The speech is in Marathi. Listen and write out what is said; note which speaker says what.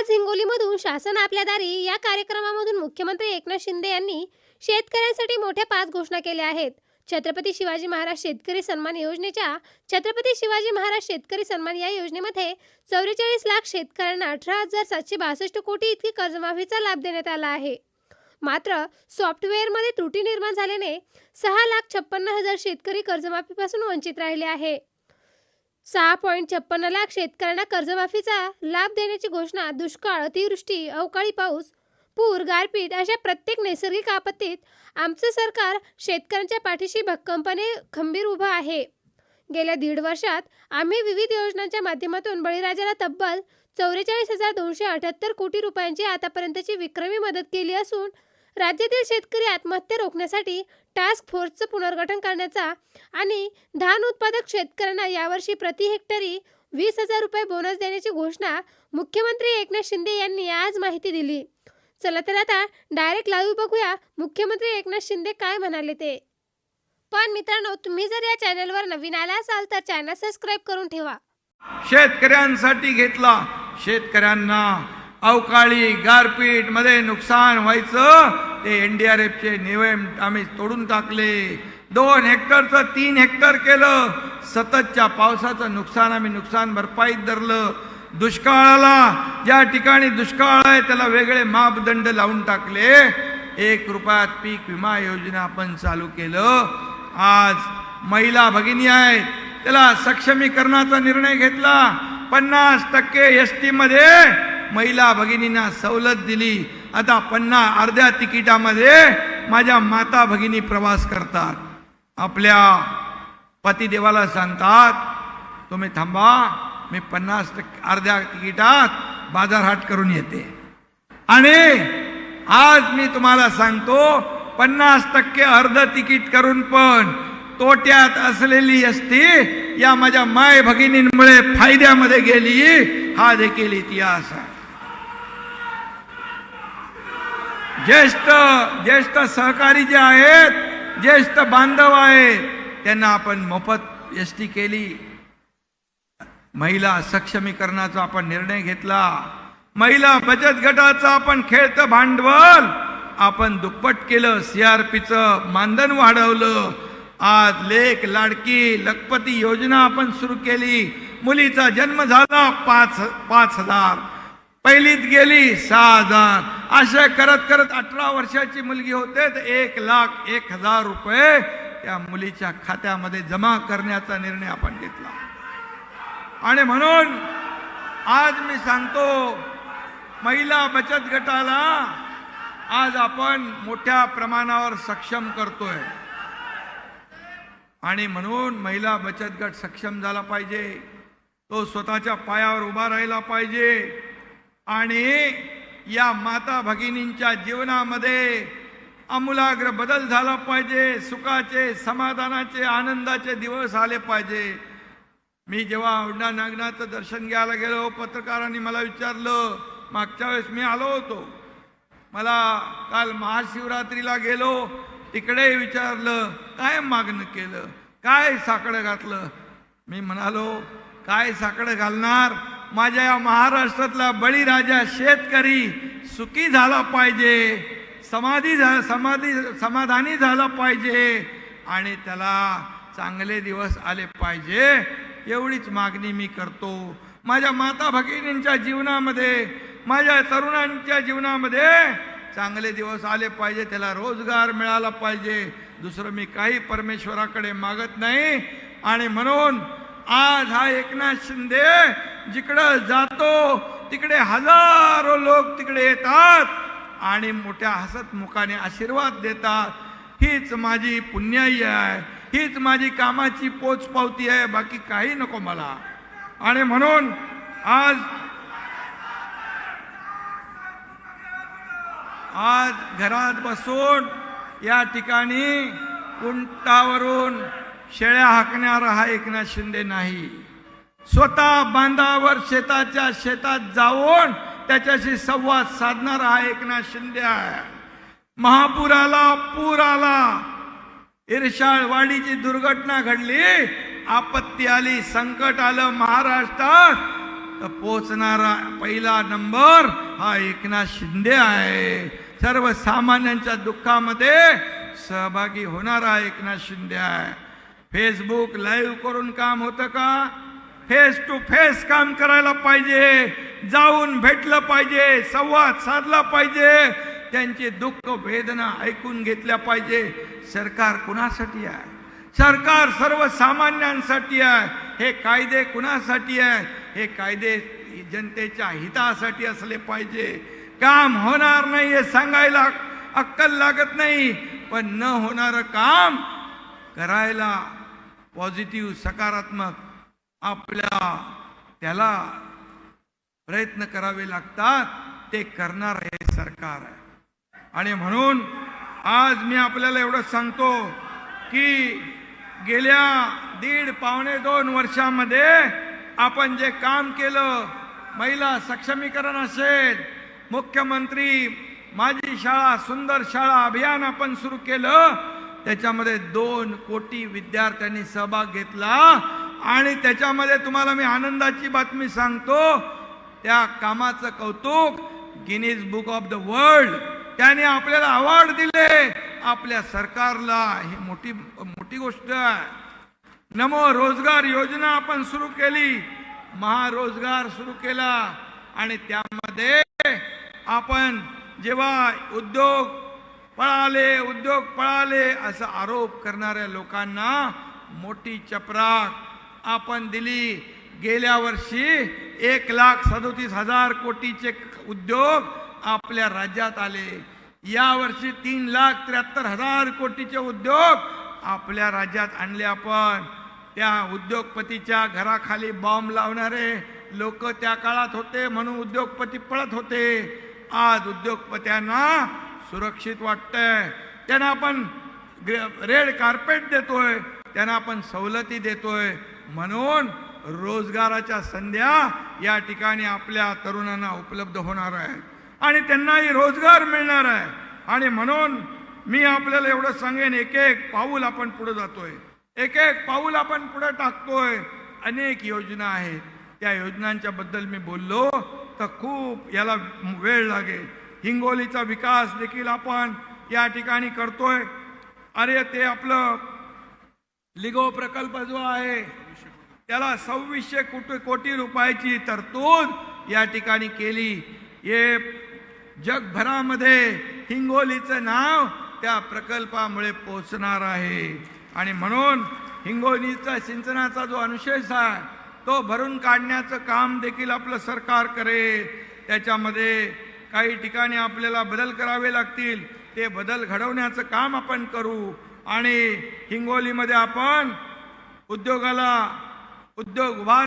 Speaker 1: आज हिंगोलीमधून शासन आपल्या दारी या कार्यक्रमामधून मुख्यमंत्री एकनाथ शिंदे यांनी शेतकऱ्यांसाठी मोठ्या पाच घोषणा केल्या आहेत. छत्रपती शिवाजी महाराज शेतकरी सन्मान योजनेच्या छत्रपती शिवाजी महाराज शेतकरी सन्मान या योजनेमध्ये चौवेचाळीस लाख शेतकऱ्यांना अठरा हजार सातशे बासष्ट कोटी इतकी कर्जमाफीचा लाभ देण्यात आला आहे. मात्र सॉफ्टवेअरमध्ये त्रुटी निर्माण झाल्याने सहा लाख छप्पन्न हजार शेतकरी कर्जमाफीपासून वंचित राहिले आहे. सहा पॉईंट छप्पन्न लाख शेतकऱ्यांना कर्जमाफीचा लाभ देण्याची घोषणा दुष्काळ अतिवृष्टी अवकाळी पाऊस पूर गारपीट अशा प्रत्येक नैसर्गिक आपत्तीत आमचं सरकार शेतकऱ्यांच्या पाठीशी भक्कमपणे खंबीर उभं आहे. गेल्या दीड वर्षात आम्ही विविध योजनांच्या माध्यमातून बळीराजाला तब्बल चौवेचाळीस हजार दोनशे अठ्याहत्तर कोटी रुपयांची आतापर्यंतची विक्रमी मदत केली असून राज्यातील शेतकरी आत्महत्या रोखण्यासाठी टास्क फोर्सचं पुनर्गठन करण्याचा आणि धान उत्पादक शेतकऱ्यांना यावर्षी प्रति हेक्टरी वीस हजार रुपये बोनस देण्याची घोषणा मुख्यमंत्री एकनाथ शिंदे यांनी आज माहिती दिली. चला तर आता डायरेक्ट लाईव्ह बघूया मुख्यमंत्री एकनाथ शिंदे काय म्हणाले ते. पण मित्रांनो तुम्ही जर या चॅनलवर नवीन आला असाल तर चॅनल सबस्क्राईब करून ठेवा.
Speaker 2: शेतकऱ्यांसाठी घेतला. शेतकऱ्यांना अवकाळी गारपीटमध्ये नुकसान व्हायचं ते एन डी आर एफचे नियम आम्ही तोडून टाकले. दोन हेक्टरचं तीन हेक्टर केलं. सततच्या पावसाचं नुकसान आम्ही नुकसान भरपाईत धरलं. दुष्काळाला ज्या ठिकाणी दुष्काळ आहे त्याला वेगळे मापदंड लावून टाकले. एक रुपयात पीक विमा योजना आपण चालू केलं. आज महिला भगिनी आहेत त्याला सक्षमीकरणाचा निर्णय घेतला. पन्नास टक्के एस टी मध्ये महिला भगिनींना सवलत दिली. आता पन्ना अर्ध्या तिकिटामध्ये माझ्या माता भगिनी प्रवास करतात. आपल्या पतिदेवाला सांगतात तुम्ही थांबा मी पन्नास टक्के अर्ध्या तिकिटात बाजारहाट करून येते. आणि आज मी तुम्हाला सांगतो पन्नास टक्के अर्ध तिकीट करून पण तोट्यात असलेली असती या माझ्या माय भगिनींमुळे फायद्यामध्ये गेली. हा देखील इतिहास आहे. ज्येष्ठ ज्येष्ठ सहकारी जे आहेत ज्येष्ठ बांधव आहेत त्यांना आपण मोफत एस टी केली. महिला सक्षमीकरणाचा आपण निर्णय घेतला. महिला बचत गटाचं आपण खेळतं भांडवल. आपण दुप्पट केलं सीआरपीचं मानधन वाढवलं. आज लेख लाडकी लखपती योजना आपण सुरू केली. मुलीचा जन्म झाला पाच पाच हजार. पहिलीत गेली सहा हजार अशा करत करत अठरा वर्षाची मुलगी होते तर एक लाख एक हजार रुपये त्या मुलीच्या खात्यामध्ये जमा करण्याचा निर्णय आपण घेतला. आणि म्हणून आज मी सांगतो महिला बचत गटाला आज आपण मोठ्या प्रमाणावर सक्षम करतोय. आणि म्हणून महिला बचत गट सक्षम झाला पाहिजे. तो स्वतःच्या पायावर उभा राहिला पाहिजे. आणि या माता भगिनींच्या जीवनामध्ये आमूलाग्र बदल झाला पाहिजे सुखाचे समाधानाचे आनंदाचे दिवस आले पाहिजे. मी जेव्हा औंढा नागनाथचं दर्शन घ्यायला गेलो पत्रकारांनी मला विचारलं मागच्या वेळेस मी आलो होतो. मला काल महाशिवरात्रीला गेलो तिकडे विचारलं काय मागणं केलं? काय साकडं घातलं? मी म्हणालो काय साकडं घालणार? माझ्या या महाराष्ट्रातला बळीराजा शेतकरी सुखी झाला पाहिजे समाधी झा समाधी समाधानी झाला पाहिजे आणि त्याला चांगले दिवस आले पाहिजे एवढीच मागणी मी करतो. माझ्या माता भगिनींच्या जीवनामध्ये माझ्या तरुणांच्या जीवनामध्ये चांगले दिवस आले पाहिजे त्याला रोजगार मिळाला पाहिजे. दुसरं मी काही परमेश्वराकडे मागत नाही आणि म्हणून आज हा एकनाथ शिंदे जिकडं जातो तिकडे हजारो लोक तिकडे येतात आणि मोठ्या हसत मुखाने आशीर्वाद देतात. हीच माझी पुण्याई आहे. हीच माझी कामाची पोच पावती आहे. बाकी काही नको मला. आणि म्हणून आज आज घरात बसून या ठिकाणी उंटावरून शेळ्या हाकणारा हा एकनाथ शिंदे नाही. स्वतः बांधावर शेताच्या शेतात जाऊन त्याच्याशी संवाद साधणारा हा एकनाथ शिंदे आहे. महापूर आला पूर आला इरशाळवाडीची दुर्घटना घडली आपत्ती आली संकट आलं महाराष्ट्रात तर पोचणारा पहिला नंबर हा एकनाथ शिंदे आहे. सर्वसामान्यांच्या दुःखामध्ये सहभागी होणारा एकनाथ शिंदे आहे. फेसबुक लाईव्ह करून काम होतं का? फेस टू फेस काम करायला पाहिजे जाऊन भेटलं पाहिजे संवाद साधला पाहिजे त्यांचे दुःख वेदना ऐकून घेतल्या पाहिजे. सरकार कुणासाठी आहे? सरकार सर्वसामान्यांसाठी आहे. हे कायदे कुणासाठी आहे? हे कायदे जनतेच्या हितासाठी असले पाहिजे. काम होणार नाही हे सांगायला अक्कल लागत नाही पण न होणारं काम करायला पॉझिटिव्ह सकारात्मक आपल्या त्याला प्रयत्न करावे लागतात ते करणार हे सरकार. आहे आणि म्हणून आज मी आपल्याला एवढं सांगतो की गेल्या दीड पावणे दोन वर्षामध्ये आपण जे काम केलं महिला सक्षमीकरण असेल मुख्यमंत्री माझी शाळा सुंदर शाळा अभियान आपण सुरू केलं त्याच्यामध्ये दोन कोटी विद्यार्थ्यांनी सहभाग घेतला. आणि त्याच्यामध्ये तुम्हाला मी आनंदाची बातमी सांगतो. त्या कामाचं कौतुक Guinness book of the world त्याने आपल्याला अवॉर्ड दिले. आपल्या सरकारला ही मोठी मोठी गोष्ट आहे. नमो रोजगार योजना आपण सुरू केली. महारोजगार सुरू केला. आणि त्यामध्ये आपण जेव्हा उद्योग पळाले उद्योग पळाले असा आरोप करणाऱ्या लोकांना मोठी चपराक आपण दिली. गेल्या वर्षी एक लाख सदोतीस हजार कोटीचे उद्योग आपल्या राज्यात आले. या वर्षी तीन लाख त्र्याहत्तर हजार कोटीचे उद्योग आपल्या राज्यात आणले आपण. त्या उद्योगपतीच्या घराखाली बॉम्ब लावणारे लोक त्या काळात होते म्हणून उद्योगपती पळत होते. आज उद्योगपत्यांना सुरक्षित वाटतंय. त्यांना आपण रेड कार्पेट देतोय. त्यांना आपण सवलती देतोय. म्हणून रोजगाराच्या संध्या या ठिकाणी आपल्या तरुणांना उपलब्ध होणार आहे. आणि त्यांनाही रोजगार मिळणार आहे. आणि म्हणून मी आपल्याला एवढं सांगेन एक एक पाऊल आपण पुढे जातोय. एक एक पाऊल आपण पुढे टाकतोय. अनेक योजना आहेत. त्या योजनांच्या बद्दल मी बोललो तर खूप याला वेळ लागेल. हिंगोलीचा विकास देखील आपण या ठिकाणी करतोय. अरे ते आपलं लिगो प्रकल्प जो आहे त्याला सव्वीसशे कोटी कोटी रुपयाची तरतूद या ठिकाणी केली. हे जगभरामध्ये हिंगोलीचं नाव त्या प्रकल्पामुळे पोचणार आहे. आणि म्हणून हिंगोलीचा सिंचनाचा जो अनुशेष आहे तो भरून काढण्याचं काम देखील आपलं सरकार करेल. त्याच्यामध्ये काही ठिकाणी आपल्याला बदल करावे लागतील ते बदल घडवण्याचं काम आपण करू. आणि हिंगोलीमध्ये आपण उद्योगाला उद्योग उभा